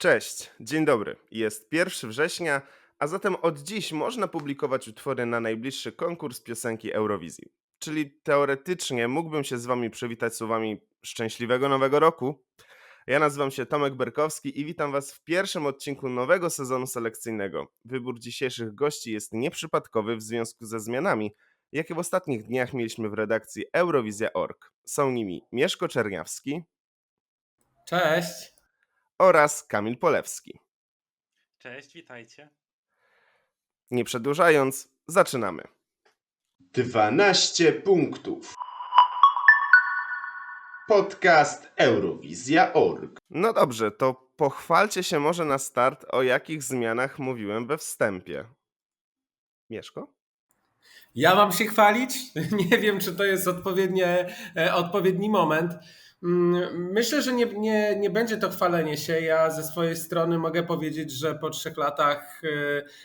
Cześć, dzień dobry. Jest 1 września, a zatem od dziś można publikować utwory na najbliższy konkurs piosenki Eurowizji. Czyli teoretycznie mógłbym się z Wami przywitać słowami szczęśliwego nowego roku. Ja nazywam się Tomek Berkowski i witam Was w pierwszym odcinku nowego sezonu selekcyjnego. Wybór dzisiejszych gości jest nieprzypadkowy w związku ze zmianami, jakie w ostatnich dniach mieliśmy w redakcji Eurowizja.org. Są nimi Mieszko Czerniawski Cześć. Oraz Kamil Polewski. Cześć, witajcie. Nie przedłużając, zaczynamy. 12 punktów. Podcast Eurowizja.org. No dobrze, to pochwalcie się może na start, o jakich zmianach mówiłem we wstępie. Mieszko? Ja mam się chwalić? Nie wiem, czy to jest odpowiednie, e, odpowiedni moment. Mm, Myślę, że nie, nie, nie będzie to chwalenie się. Ja ze swojej strony mogę powiedzieć, że po trzech latach e,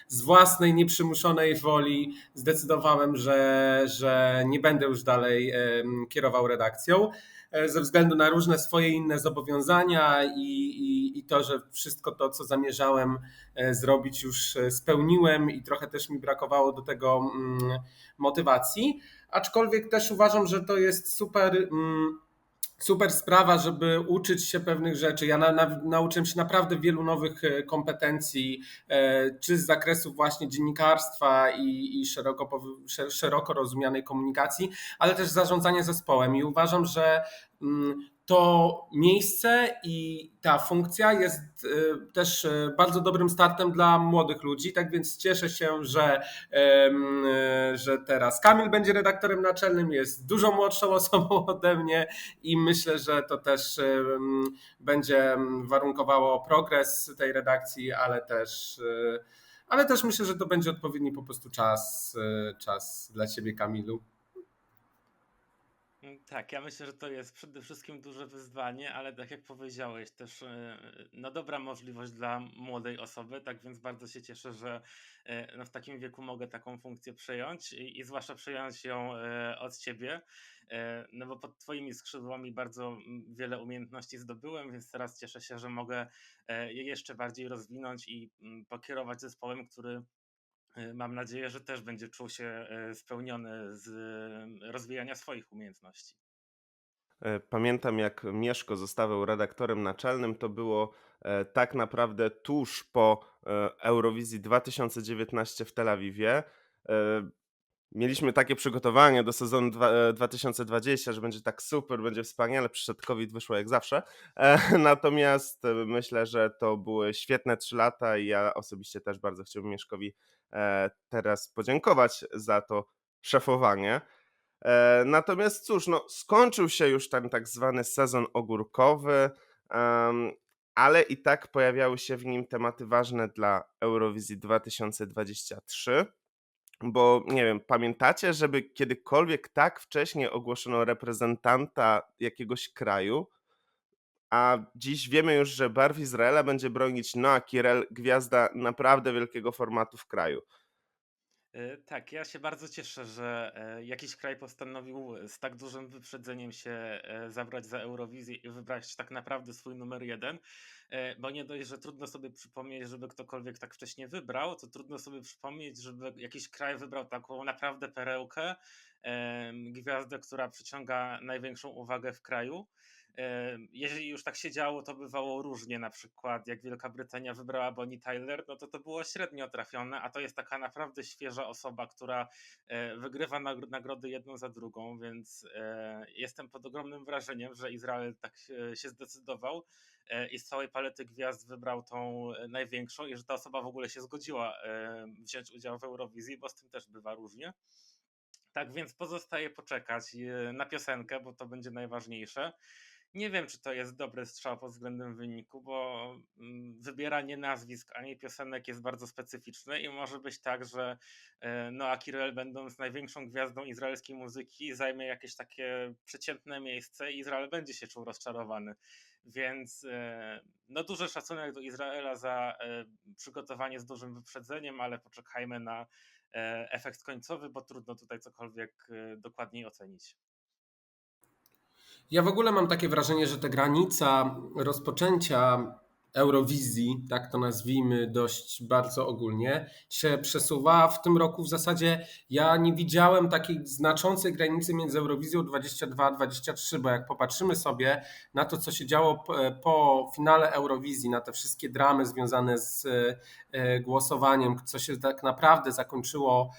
z własnej nieprzymuszonej woli zdecydowałem, że, że nie będę już dalej kierował redakcją. e, Ze względu na różne swoje inne zobowiązania i, i, i to, że wszystko to, co zamierzałem e, zrobić, już e, spełniłem i trochę też mi brakowało do tego mm, motywacji. Aczkolwiek też uważam, że to jest super. Super sprawa, żeby uczyć się pewnych rzeczy. Ja na, na, nauczyłem się naprawdę wielu nowych e, kompetencji, e, czy z zakresu właśnie dziennikarstwa i, i szeroko, szeroko rozumianej komunikacji, ale też zarządzania zespołem. I uważam, że to miejsce i ta funkcja jest e, też e, bardzo dobrym startem dla młodych ludzi. Tak więc cieszę się, że, e, że teraz Kamil będzie redaktorem naczelnym, jest dużo młodszą osobą ode mnie i myślę, że to też będzie warunkowało progres tej redakcji, ale też, ale też myślę, że to będzie odpowiedni po prostu czas, czas dla ciebie, Kamilu. Tak, ja myślę, że to jest przede wszystkim duże wyzwanie, ale tak jak powiedziałeś, też e, no dobra możliwość dla młodej osoby, tak więc bardzo się cieszę, że e, no w takim wieku mogę taką funkcję przejąć i, i zwłaszcza przejąć ją e, od ciebie, no bo pod twoimi skrzydłami bardzo wiele umiejętności zdobyłem, więc teraz cieszę się, że mogę je jeszcze bardziej rozwinąć i pokierować zespołem, który Mam nadzieję, że też będzie czuł się e, spełniony z e, rozwijania swoich umiejętności. E, Pamiętam, jak Mieszko zostawał redaktorem naczelnym, to było e, tak naprawdę tuż po e, Eurowizji 2019 w Tel Awiwie. Mieliśmy takie przygotowanie do sezonu dwa- e, 2020, że będzie tak super, będzie wspaniale. Przyszedł COVID, wyszło jak zawsze. E, Natomiast e, myślę, że to były świetne trzy lata i ja osobiście też bardzo chciałbym Mieszkowi teraz podziękować za to szefowanie. Natomiast cóż, no, skończył się już ten tak zwany sezon ogórkowy, ale i tak pojawiały się w nim tematy ważne dla Eurowizji 2023. Bo nie wiem, pamiętacie, żeby kiedykolwiek tak wcześnie ogłoszono reprezentanta jakiegoś kraju? A dziś wiemy już, że barw Izraela będzie bronić Noah Kirel, gwiazda naprawdę wielkiego formatu w kraju. E, Tak, ja się bardzo cieszę, że e, jakiś kraj postanowił z tak dużym wyprzedzeniem się e, zabrać za Eurowizję i wybrać tak naprawdę swój numer jeden, bo nie dość, że trudno sobie przypomnieć, żeby ktokolwiek tak wcześnie wybrał, to trudno sobie przypomnieć, żeby jakiś kraj wybrał taką naprawdę perełkę, gwiazdę, która przyciąga największą uwagę w kraju. Jeżeli już tak się działo, to bywało różnie. Na przykład, jak Wielka Brytania wybrała Bonnie Tyler, no to to było średnio trafione, a to jest taka naprawdę świeża osoba, która e, wygrywa nagr- nagrody jedną za drugą, więc e, jestem pod ogromnym wrażeniem, że Izrael tak się zdecydował e, i z całej palety gwiazd wybrał tą największą i że ta osoba w ogóle się zgodziła wziąć udział w Eurowizji, bo z tym też bywa różnie. Tak więc pozostaje poczekać na piosenkę, bo to będzie najważniejsze. Nie wiem, czy to jest dobry strzał pod względem wyniku, bo mm, wybieranie nazwisk, a nie piosenek jest bardzo specyficzne i może być tak, że e, Noah Kirel, będąc największą gwiazdą izraelskiej muzyki, zajmie jakieś takie przeciętne miejsce i Izrael będzie się czuł rozczarowany. Więc e, no duży szacunek do Izraela za e, przygotowanie z dużym wyprzedzeniem, ale poczekajmy na efekt końcowy, bo trudno tutaj cokolwiek dokładniej ocenić. Ja w ogóle mam takie wrażenie, że ta granica rozpoczęcia Eurowizji, tak to nazwijmy dość bardzo ogólnie, się przesuwa. W tym roku w zasadzie ja nie widziałem takiej znaczącej granicy między Eurowizją 22-23, bo jak popatrzymy sobie na to, co się działo po, finale Eurowizji, na te wszystkie dramy związane z e, głosowaniem, co się tak naprawdę zakończyło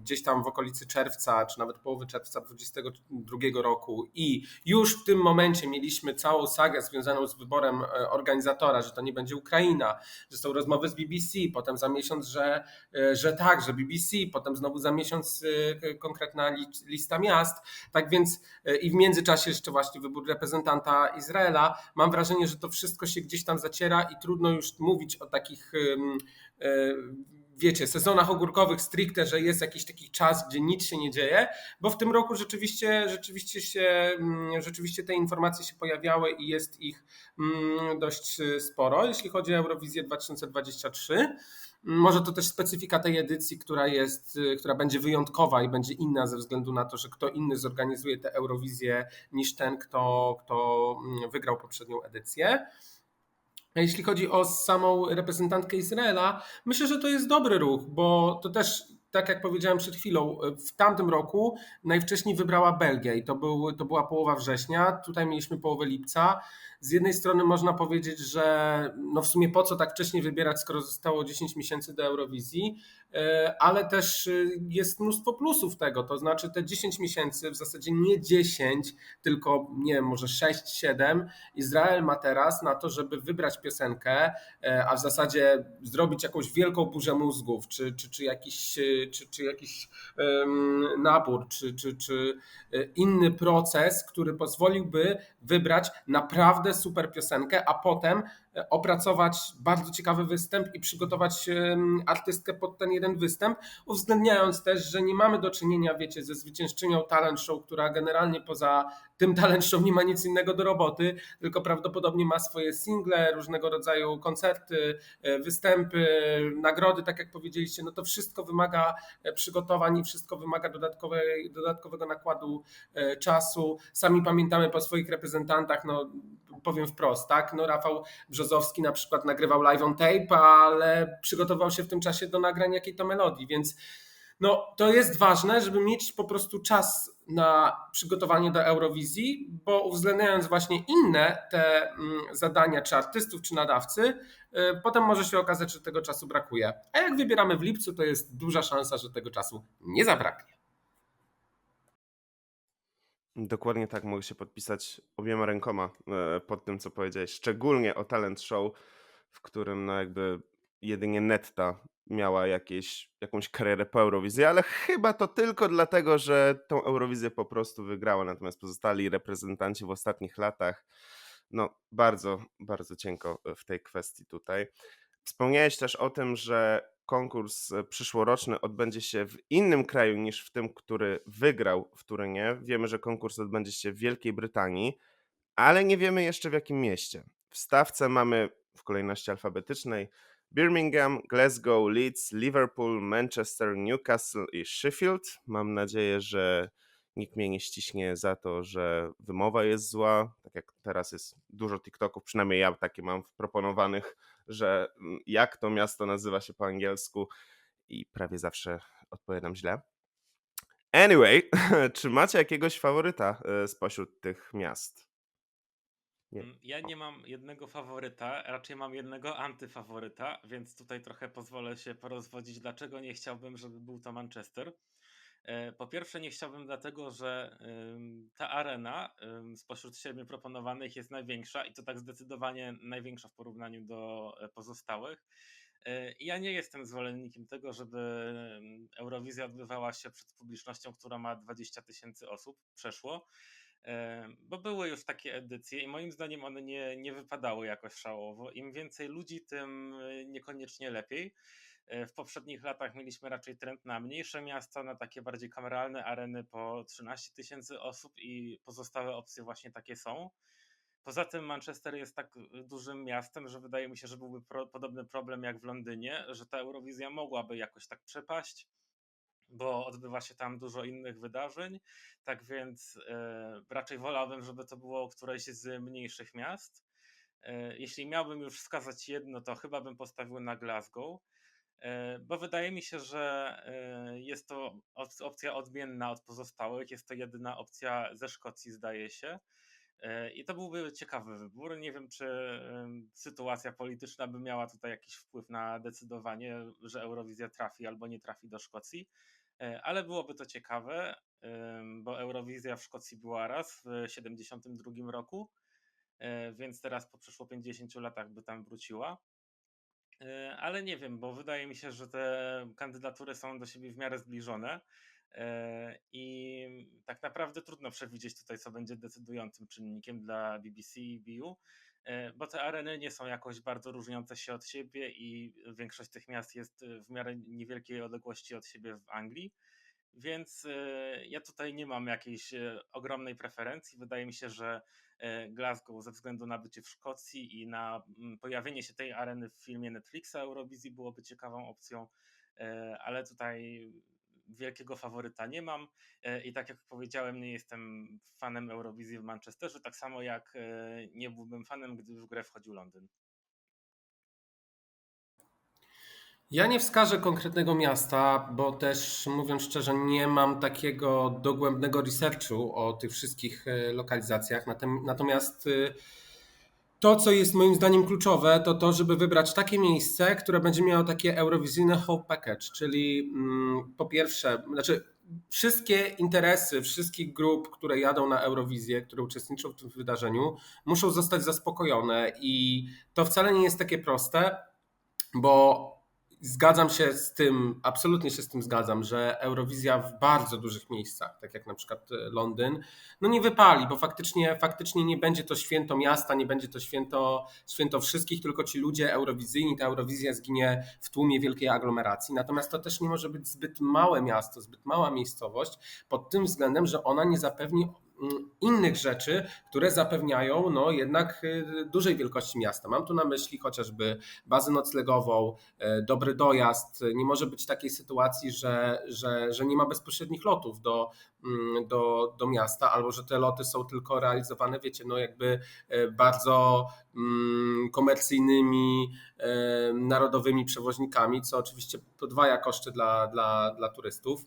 gdzieś tam w okolicy czerwca, czy nawet połowy czerwca 2022 roku i już w tym momencie mieliśmy całą sagę związaną z wyborem e, organizatora, że to nie będzie Ukraina, że są rozmowy z BBC, potem za miesiąc, że, e, że tak, że BBC, potem znowu za miesiąc e, konkretna li- lista miast. Tak więc i w międzyczasie jeszcze właśnie wybór reprezentanta Izraela. Mam wrażenie, że to wszystko się gdzieś tam zaciera i trudno już mówić o takich wiecie, sezonach ogórkowych stricte, że jest jakiś taki czas, gdzie nic się nie dzieje, bo w tym roku rzeczywiście, rzeczywiście się, mm, rzeczywiście te informacje się pojawiały i jest ich mm, dość y, sporo, jeśli chodzi o Eurowizję 2023. Może to też specyfika tej edycji, która jest, y, która będzie wyjątkowa i będzie inna ze względu na to, że kto inny zorganizuje tę Eurowizję niż ten, kto, kto mm, wygrał poprzednią edycję. Jeśli chodzi o samą reprezentantkę Izraela, myślę, że to jest dobry ruch, bo to też, tak jak powiedziałem przed chwilą, w tamtym roku najwcześniej wybrała Belgia i to, był, to była połowa września, tutaj mieliśmy połowę lipca. Z jednej strony można powiedzieć, że no w sumie po co tak wcześnie wybierać, skoro zostało 10 miesięcy do Eurowizji, e, ale też e, jest mnóstwo plusów tego, to znaczy te 10 miesięcy, w zasadzie nie 10, tylko nie wiem, może 6-7, Izrael ma teraz na to, żeby wybrać piosenkę, e, a w zasadzie zrobić jakąś wielką burzę mózgów, czy, czy, czy jakiś, czy, czy jakiś em, nabór, czy, czy, czy inny proces, który pozwoliłby wybrać naprawdę super piosenkę, a potem opracować bardzo ciekawy występ i przygotować artystkę pod ten jeden występ, uwzględniając też, że nie mamy do czynienia, wiecie, ze zwyciężczynią talent show, która generalnie poza tym talent show nie ma nic innego do roboty, tylko prawdopodobnie ma swoje single, różnego rodzaju koncerty, e, występy, nagrody, tak jak powiedzieliście, no to wszystko wymaga e, przygotowań i wszystko wymaga dodatkowego nakładu e, czasu. Sami pamiętamy po swoich reprezentantach, no powiem wprost, tak, no Rafał Brzozowski na przykład nagrywał live on tape, ale przygotował się w tym czasie do nagrania jakiej to melodii, więc no, to jest ważne, żeby mieć po prostu czas na przygotowanie do Eurowizji, bo uwzględniając właśnie inne te mm, zadania, czy artystów, czy nadawcy, y, potem może się okazać, że tego czasu brakuje. A jak wybieramy w lipcu, to jest duża szansa, że tego czasu nie zabraknie. Dokładnie tak, mogę się podpisać obiema rękoma e, pod tym, co powiedziałeś. Szczególnie o talent show, w którym no jakby jedynie Netta miała jakieś, jakąś karierę po Eurowizji, ale chyba to tylko dlatego, że tą Eurowizję po prostu wygrała, natomiast pozostali reprezentanci w ostatnich latach, no bardzo, bardzo cienko w tej kwestii tutaj. Wspomniałeś też o tym, że konkurs e, przyszłoroczny odbędzie się w innym kraju niż w tym, który wygrał w Turynie. Wiemy, że konkurs odbędzie się w Wielkiej Brytanii, ale nie wiemy jeszcze w jakim mieście. W stawce mamy w kolejności alfabetycznej Birmingham, Glasgow, Leeds, Liverpool, Manchester, Newcastle i Sheffield. Mam nadzieję, że nikt mnie nie ściśnie za to, że wymowa jest zła. Tak jak teraz jest dużo TikToków, przynajmniej ja takie mam proponowanych, że mm, jak to miasto nazywa się po angielsku i prawie zawsze odpowiadam źle. Anyway, czy macie jakiegoś faworyta e, spośród tych miast? Nie. Mm, Ja nie mam jednego faworyta, raczej mam jednego antyfaworyta, więc tutaj trochę pozwolę się porozwodzić, dlaczego nie chciałbym, żeby był to Manchester. E, Po pierwsze, nie chciałbym dlatego, że ta arena spośród siedmiu proponowanych jest największa i to tak zdecydowanie największa w porównaniu do e, pozostałych. E, Ja nie jestem zwolennikiem tego, żeby Eurowizja odbywała się przed publicznością, która ma 20 tysięcy osób, przeszło. Bo były już takie edycje i moim zdaniem one nie, nie wypadały jakoś szałowo. Im więcej ludzi, tym e, niekoniecznie lepiej. E, W poprzednich latach mieliśmy raczej trend na mniejsze miasta, na takie bardziej kameralne areny po 13 tysięcy osób i pozostałe opcje właśnie takie są. Poza tym Manchester jest tak dużym miastem, że wydaje mi się, że byłby pro, podobny problem jak w Londynie, że ta Eurowizja mogłaby jakoś tak przepaść, bo odbywa się tam dużo innych wydarzeń. Tak więc e, raczej wolałbym, żeby to było któreś z mniejszych miast. E, Jeśli miałbym już wskazać jedno, to chyba bym postawił na Glasgow, e, bo wydaje mi się, że e, jest to op- opcja odmienna od pozostałych. Jest to jedyna opcja ze Szkocji, zdaje się. E, I to byłby ciekawy wybór. Nie wiem, czy sytuacja polityczna by miała tutaj jakiś wpływ na decydowanie, że Eurowizja trafi albo nie trafi do Szkocji, E, ale byłoby to ciekawe, bo Eurowizja w Szkocji była raz w 1972 roku, e, więc teraz po przeszło 50 latach by tam wróciła. E, Ale nie wiem, bo wydaje mi się, że te kandydatury są do siebie w miarę zbliżone. e, I tak naprawdę trudno przewidzieć tutaj, co będzie decydującym czynnikiem dla BBC i BU, e, bo te areny nie są jakoś bardzo różniące się od siebie i większość tych miast jest w miarę niewielkiej odległości od siebie w Anglii. Więc ja tutaj nie mam jakiejś ogromnej preferencji. Wydaje mi się, że Glasgow ze względu na bycie w Szkocji i na mm, pojawienie się tej areny w filmie Netflixa Eurowizji byłoby ciekawą opcją, e, ale tutaj wielkiego faworyta nie mam E, i tak jak powiedziałem, nie jestem fanem Eurowizji w Manchesterze, tak samo jak e, nie byłbym fanem, gdyby w grę wchodził Londyn. Ja nie wskażę konkretnego miasta, bo też mówiąc szczerze, nie mam takiego dogłębnego researchu o tych wszystkich e, lokalizacjach. Natomiast e, to, co jest moim zdaniem kluczowe, to to, żeby wybrać takie miejsce, które będzie miało takie eurowizyjne whole package, czyli mm, po pierwsze, znaczy wszystkie interesy wszystkich grup, które jadą na Eurowizję, które uczestniczą w tym wydarzeniu, muszą zostać zaspokojone i to wcale nie jest takie proste, bo Zgadzam się z tym, absolutnie się z tym zgadzam, że Eurowizja w bardzo dużych miejscach, tak jak na przykład e, Londyn, no nie wypali, bo faktycznie, faktycznie nie będzie to święto miasta, nie będzie to święto, święto wszystkich, tylko ci ludzie eurowizyjni, ta Eurowizja zginie w tłumie wielkiej aglomeracji. Natomiast to też nie może być zbyt małe miasto, zbyt mała miejscowość pod tym względem, że ona nie zapewni innych rzeczy, które zapewniają no, jednak y, dużej wielkości miasta. Mam tu na myśli chociażby bazę noclegową, e, dobry dojazd. Nie może być takiej sytuacji, że, że, że nie ma bezpośrednich lotów do, mm, do, do miasta, albo że te loty są tylko realizowane, wiecie, no jakby e, bardzo mm, komercyjnymi, e, narodowymi przewoźnikami, co oczywiście podwaja koszty dla, dla, dla turystów.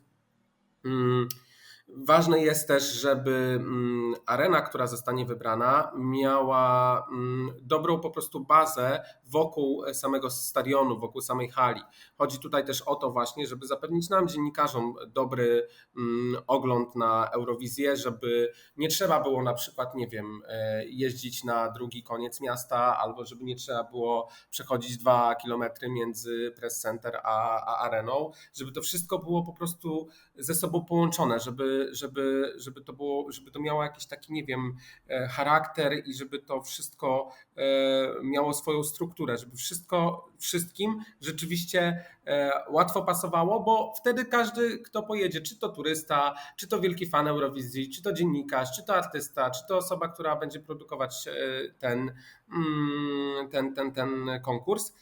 Ważne jest też, żeby mm, arena, która zostanie wybrana, miała mm, dobrą po prostu bazę wokół samego stadionu, wokół samej hali. Chodzi tutaj też o to właśnie, żeby zapewnić nam, dziennikarzom, dobry mm, ogląd na Eurowizję, żeby nie trzeba było na przykład, nie wiem, e, jeździć na drugi koniec miasta, albo żeby nie trzeba było przechodzić dwa kilometry między press center a, a areną, żeby to wszystko było po prostu ze sobą połączone, żeby, żeby, żeby, to było, żeby to miało jakiś taki, nie wiem, e, charakter i żeby to wszystko e, miało swoją strukturę, żeby wszystko wszystkim rzeczywiście e, łatwo pasowało, bo wtedy każdy, kto pojedzie, czy to turysta, czy to wielki fan Eurowizji, czy to dziennikarz, czy to artysta, czy to osoba, która będzie produkować ten, mm, ten, ten, ten konkurs,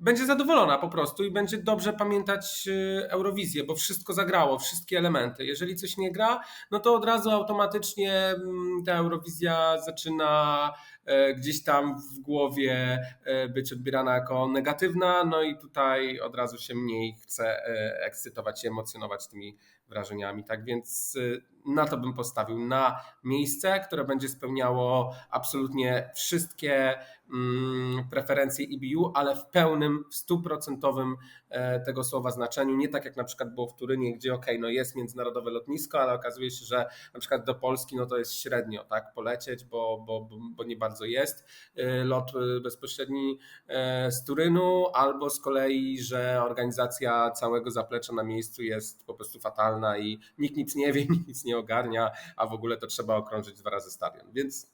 będzie zadowolona po prostu i będzie dobrze pamiętać e, Eurowizję, bo wszystko zagrało, wszystkie elementy. Jeżeli coś nie gra, no to od razu automatycznie mm, ta Eurowizja zaczyna e, gdzieś tam w głowie e, być odbierana jako negatywna, no i tutaj od razu się mniej chce e, ekscytować się, emocjonować tymi wrażeniami. Tak więc e, na to bym postawił, na miejsce, które będzie spełniało absolutnie wszystkie mm, preferencje EBU, ale w pełnym, w stuprocentowym e, tego słowa znaczeniu. Nie tak jak na przykład było w Turynie, gdzie ok, no jest międzynarodowe lotnisko, ale okazuje się, że na przykład do Polski no to jest średnio, tak, polecieć, bo, bo, bo, nie bardzo jest e, lot e, bezpośredni e, z Turynu, albo z kolei, że organizacja całego zaplecza na miejscu jest po prostu fatalna i nikt nic nie wie, nic nie ogarnia, a w ogóle to trzeba okrążyć dwa razy stadion. Więc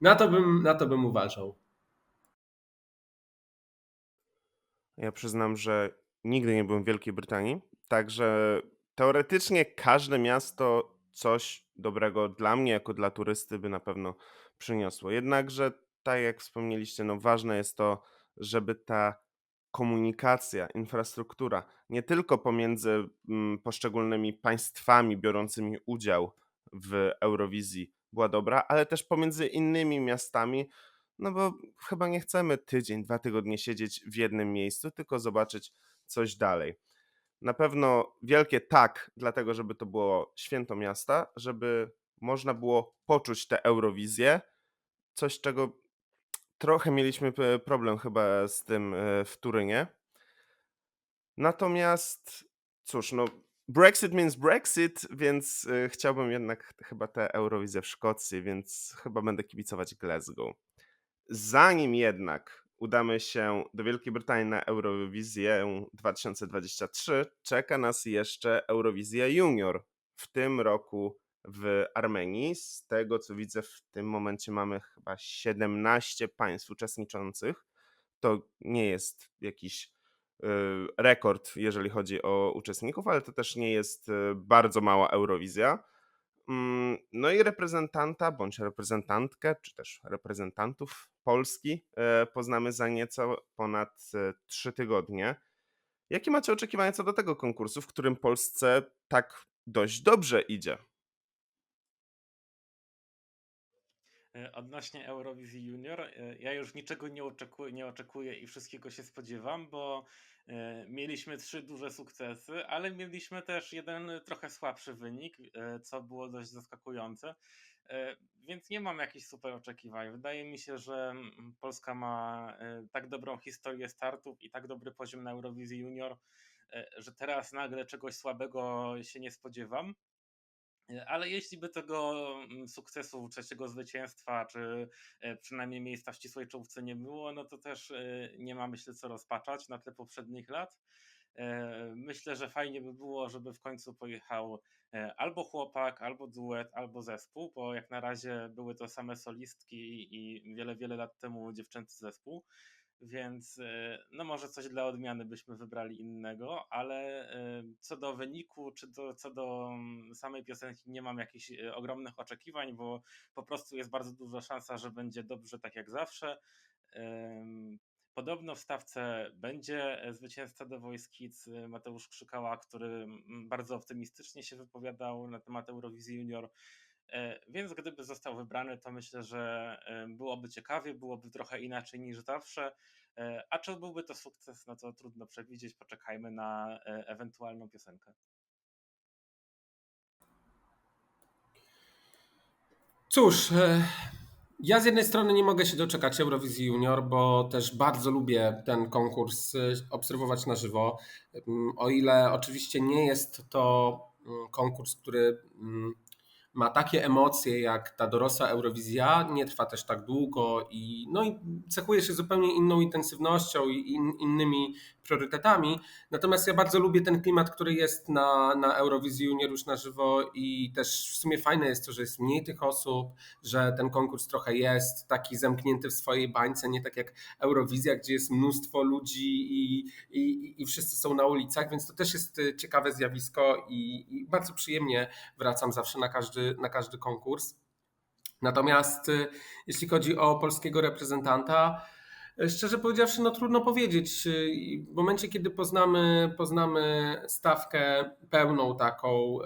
na to bym, na to bym uważał. Ja przyznam, że nigdy nie byłem w Wielkiej Brytanii, także teoretycznie każde miasto coś dobrego dla mnie, jako dla turysty, by na pewno przyniosło. Jednakże, tak jak wspomnieliście, no ważne jest to, żeby ta komunikacja, infrastruktura nie tylko pomiędzy mm, poszczególnymi państwami biorącymi udział w Eurowizji była dobra, ale też pomiędzy innymi miastami, no bo chyba nie chcemy tydzień, dwa tygodnie siedzieć w jednym miejscu, tylko zobaczyć coś dalej. Na pewno wielkie tak, dlatego żeby to było święto miasta, żeby można było poczuć tę Eurowizję, coś czego trochę mieliśmy p- problem chyba z tym e, w Turynie. Natomiast cóż, no Brexit means Brexit, więc y, chciałbym jednak chyba tę Eurowizję w Szkocji, więc chyba będę kibicować Glasgow. Zanim jednak udamy się do Wielkiej Brytanii na Eurowizję 2023, czeka nas jeszcze Eurowizja Junior w tym roku w Armenii. Z tego co widzę, w tym momencie mamy chyba 17 państw uczestniczących. To nie jest jakiś rekord, jeżeli chodzi o uczestników, ale to też nie jest y, bardzo mała Eurowizja. Mm, No i reprezentanta bądź reprezentantkę, czy też reprezentantów Polski e, poznamy za nieco ponad trzy tygodnie. Jakie macie oczekiwania co do tego konkursu, w którym Polsce tak dość dobrze idzie? Odnośnie Eurowizji Junior, e, ja już niczego nie oczekuję, nie oczekuję i wszystkiego się spodziewam, bo e, mieliśmy trzy duże sukcesy, ale mieliśmy też jeden trochę słabszy wynik, e, co było dość zaskakujące. E, Więc nie mam jakichś super oczekiwań. Wydaje mi się, że mm, Polska ma e, tak dobrą historię startów i tak dobry poziom na Eurowizji Junior, e, że teraz nagle czegoś słabego się nie spodziewam. E, Ale jeśli by tego mm, sukcesu, trzeciego zwycięstwa, czy e, przynajmniej miejsca w ścisłej czołówce nie było, no to też e, nie ma myślę co rozpaczać na tle poprzednich lat. Myślę, że fajnie by było, żeby w końcu pojechał albo chłopak, albo duet, albo zespół, bo jak na razie były to same solistki i wiele, wiele lat temu dziewczęcy zespół. Więc e, no może coś dla odmiany byśmy wybrali innego, ale e, co do wyniku, czy do, co do mm, samej piosenki nie mam jakichś e, ogromnych oczekiwań, bo po prostu jest bardzo duża szansa, że będzie dobrze tak jak zawsze. Podobno w stawce będzie zwycięzca The Voice Mateusz Krzykała, który mm, bardzo optymistycznie się wypowiadał na temat Eurowizji Junior. E, Więc gdyby został wybrany, to myślę, że e, byłoby ciekawie, byłoby trochę inaczej niż zawsze. E, A czy byłby to sukces, no to trudno przewidzieć. Poczekajmy na ewentualną piosenkę. Cóż, ja z jednej strony nie mogę się doczekać Eurowizji Junior, bo też bardzo lubię ten konkurs obserwować na żywo. Mm, O ile oczywiście nie jest to mm, konkurs, który mm, ma takie emocje jak ta dorosła Eurowizja, nie trwa też tak długo i, no i cechuje się zupełnie inną intensywnością i in, innymi priorytetami. Natomiast ja bardzo lubię ten klimat, który jest na, na Eurowizji Junior już na żywo i też w sumie fajne jest to, że jest mniej tych osób, że ten konkurs trochę jest taki zamknięty w swojej bańce, nie tak jak Eurowizja, gdzie jest mnóstwo ludzi i, i, i wszyscy są na ulicach, więc to też jest y, ciekawe zjawisko i, i bardzo przyjemnie wracam zawsze na każdy, na każdy konkurs. Natomiast y, jeśli chodzi o polskiego reprezentanta, szczerze powiedziawszy, no trudno powiedzieć. I W momencie, kiedy poznamy, poznamy stawkę pełną taką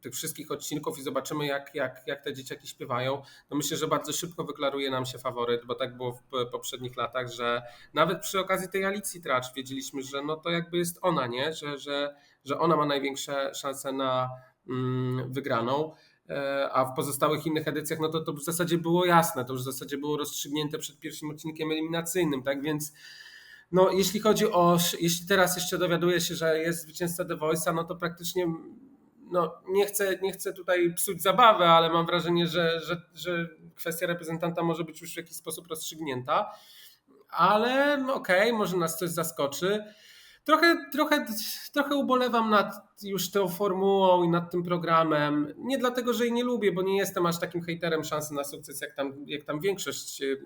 tych wszystkich odcinków i zobaczymy, jak, jak, jak te dzieciaki śpiewają, to myślę, że bardzo szybko wyklaruje nam się faworyt, bo tak było w poprzednich latach, że nawet przy okazji tej Alicji Tracz wiedzieliśmy, że no to jakby jest ona, nie? Że, że, że ona ma największe szanse na mm, wygraną. E, A w pozostałych innych edycjach, no to to w zasadzie było jasne, to już w zasadzie było rozstrzygnięte przed pierwszym odcinkiem eliminacyjnym, tak więc no, jeśli chodzi o, jeśli teraz jeszcze dowiaduję się, że jest zwycięzca The Voice'a, no to praktycznie no, nie, chcę, nie chcę tutaj psuć zabawy, ale mam wrażenie, że, że, że kwestia reprezentanta może być już w jakiś sposób rozstrzygnięta. Ale no okej, może nas coś zaskoczy. Trochę, trochę, trochę ubolewam nad już tą formułą i nad tym programem. Nie dlatego, że jej nie lubię, bo nie jestem aż takim hejterem szansy na sukces, jak tam, jak tam większość e,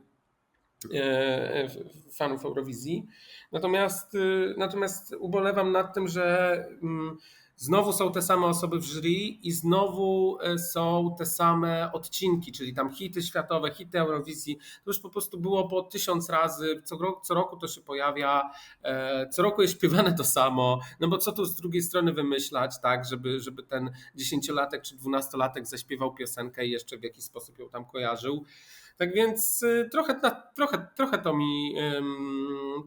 fanów Eurowizji. Natomiast, e, natomiast ubolewam nad tym, że mm, znowu są te same osoby w jury i znowu e, są te same odcinki, czyli tam hity światowe, hity Eurowizji. To już po prostu było po tysiąc razy, co, ro- co roku to się pojawia, e, co roku jest śpiewane to samo, no bo co tu z drugiej strony wymyślać, tak, żeby, żeby ten dziesięciolatek czy dwunastolatek zaśpiewał piosenkę i jeszcze w jakiś sposób ją tam kojarzył. Tak więc y, trochę, trochę, trochę, to mi,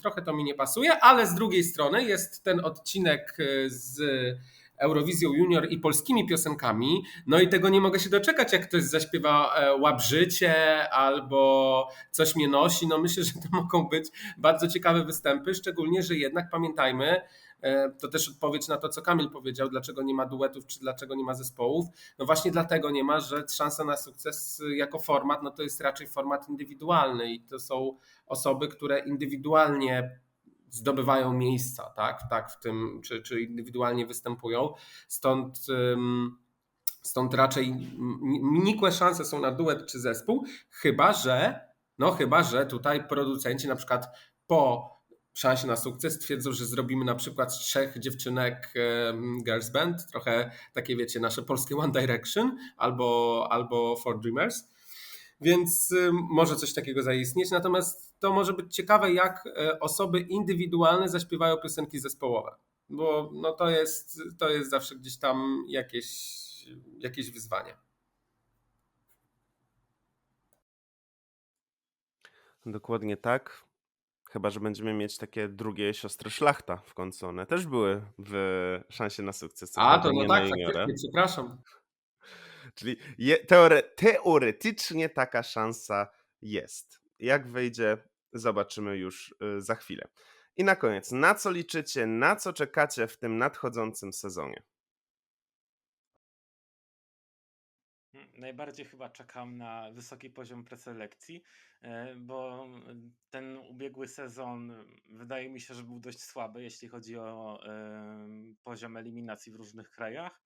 trochę to mi nie pasuje, ale z drugiej strony jest ten odcinek z Eurowizją Junior i polskimi piosenkami. No i tego nie mogę się doczekać, jak ktoś zaśpiewa e, Łap życie albo Coś mnie nosi. No myślę, że to mogą być bardzo ciekawe występy, szczególnie, że jednak pamiętajmy, e, to też odpowiedź na to, co Kamil powiedział, dlaczego nie ma duetów, czy dlaczego nie ma zespołów. No właśnie dlatego nie ma, że szansa na sukces jako format, no to jest raczej format indywidualny i to są osoby, które indywidualnie zdobywają miejsca, tak, tak w tym, czy, czy indywidualnie występują. Stąd, stąd raczej nikłe szanse są na duet czy zespół, chyba że, no chyba, że tutaj producenci na przykład po szansie na sukces twierdzą, że zrobimy na przykład z trzech dziewczynek girls band, trochę takie wiecie, nasze polskie One Direction albo, albo Four Dreamers. Więc może coś takiego zaistnieć. Natomiast to może być ciekawe, jak e, osoby indywidualne zaśpiewają piosenki zespołowe. Bo no to, jest, to jest zawsze gdzieś tam jakieś, jakieś wyzwanie. Dokładnie tak. Chyba, że będziemy mieć takie drugie siostry szlachta w końcu. One też były w szansie na sukces. A, to no tak, faktycznie, przepraszam. Czyli teore, teoretycznie taka szansa jest. Jak wyjdzie, zobaczymy już y, za chwilę. I na koniec, na co liczycie, na co czekacie w tym nadchodzącym sezonie? Mm, Najbardziej chyba czekam na wysoki poziom preselekcji, e, bo ten ubiegły sezon wydaje mi się, że był dość słaby, jeśli chodzi o poziom eliminacji w różnych krajach,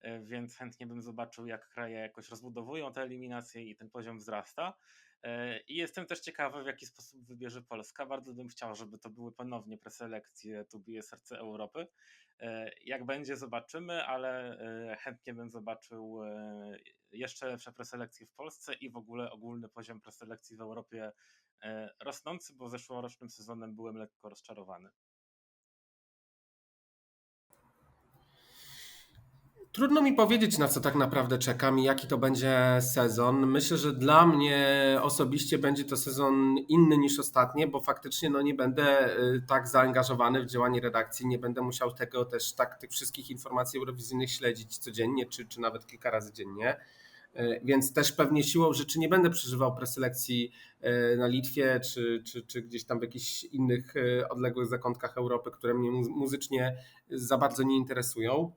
e, więc chętnie bym zobaczył, jak kraje jakoś rozbudowują te eliminacje i ten poziom wzrasta. E, I jestem też ciekawy, w jaki sposób wybierze Polska. Bardzo bym chciał, żeby to były ponownie preselekcje Tu bije serce Europy. E, Jak będzie, zobaczymy, ale e, chętnie bym zobaczył jeszcze lepsze preselekcje w Polsce i w ogóle ogólny poziom preselekcji w Europie rosnący, bo zeszłorocznym sezonem byłem lekko rozczarowany. Trudno mi powiedzieć, na co tak naprawdę czekam i jaki to będzie sezon. Myślę, że dla mnie osobiście będzie to sezon inny niż ostatnie, bo faktycznie no, nie będę y, tak zaangażowany w działanie redakcji, nie będę musiał tego też tak tych wszystkich informacji eurowizyjnych śledzić codziennie, czy, czy nawet kilka razy dziennie. Y, Więc też pewnie siłą rzeczy nie będę przeżywał preselekcji y, na Litwie, czy, czy, czy gdzieś tam w jakichś innych odległych zakątkach Europy, które mnie mu- muzycznie za bardzo nie interesują.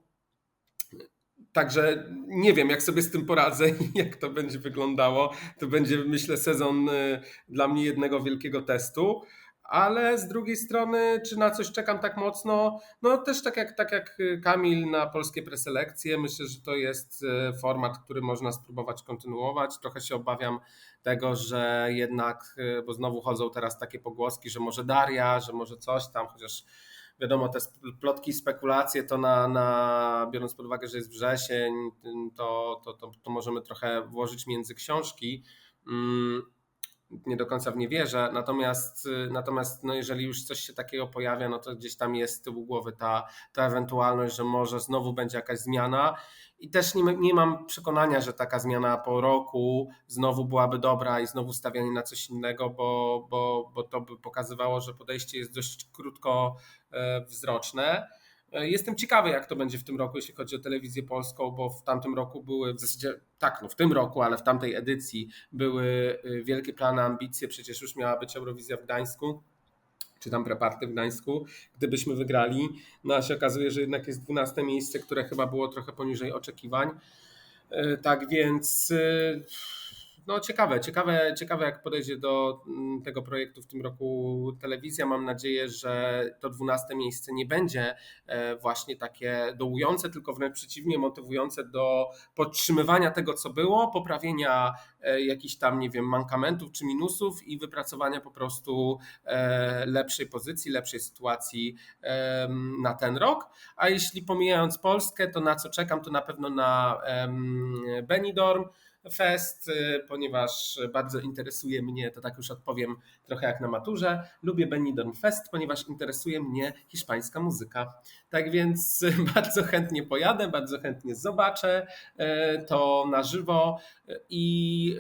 Także nie wiem, jak sobie z tym poradzę i jak to będzie wyglądało. To będzie, myślę, sezon y, dla mnie jednego wielkiego testu. Ale z drugiej strony, czy na coś czekam tak mocno? No też tak jak, tak jak Kamil na polskie preselekcje, myślę, że to jest y, format, który można spróbować kontynuować. Trochę się obawiam tego, że jednak, y, bo znowu chodzą teraz takie pogłoski, że może Daria, że może coś tam, chociaż wiadomo, te plotki, spekulacje, to na, na, biorąc pod uwagę, że jest wrzesień, to, to, to, to możemy trochę włożyć między książki. Mm, Nie do końca w nie wierzę, natomiast, natomiast no jeżeli już coś się takiego pojawia, no to gdzieś tam jest z tyłu głowy ta, ta ewentualność, że może znowu będzie jakaś zmiana. I też nie, nie mam przekonania, że taka zmiana po roku znowu byłaby dobra i znowu stawianie na coś innego, bo, bo, bo to by pokazywało, że podejście jest dość krótko e, wzroczne. E, Jestem ciekawy, jak to będzie w tym roku, jeśli chodzi o telewizję polską, bo w tamtym roku były, w zasadzie tak, no w tym roku, ale w tamtej edycji były e, wielkie plany, ambicje. Przecież już miała być Eurowizja w Gdańsku, czy tam preparty w Gdańsku, gdybyśmy wygrali. No a się okazuje, że jednak jest 12 miejsce, które chyba było trochę poniżej oczekiwań. E, Tak więc e, No ciekawe, ciekawe, ciekawe jak podejdzie do mm, tego projektu w tym roku telewizja. Mam nadzieję, że to 12 miejsce nie będzie e, właśnie takie dołujące, tylko wręcz przeciwnie, motywujące do podtrzymywania tego, co było, poprawienia e, jakichś tam, nie wiem, mankamentów czy minusów i wypracowania po prostu e, lepszej pozycji, lepszej sytuacji na ten rok. A jeśli pomijając Polskę, to na co czekam, to na pewno na Benidorm. Fest, y, ponieważ bardzo interesuje mnie, to tak już odpowiem trochę jak na maturze, lubię Benidorm Fest, ponieważ interesuje mnie hiszpańska muzyka. Tak więc bardzo chętnie pojadę, bardzo chętnie zobaczę e, to na żywo i,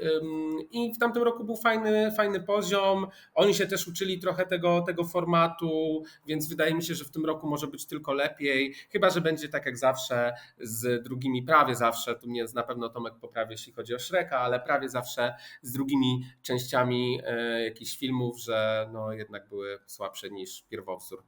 i w tamtym roku był fajny, fajny poziom. Oni się też uczyli trochę tego, tego formatu, więc wydaje mi się, że w tym roku może być tylko lepiej, chyba że będzie tak jak zawsze z drugimi, prawie zawsze, tu mnie na pewno Tomek poprawi, jeśli chodzi o Shreka, ale prawie zawsze z drugimi częściami e, jakichś filmów, że no jednak były słabsze niż pierwowzór.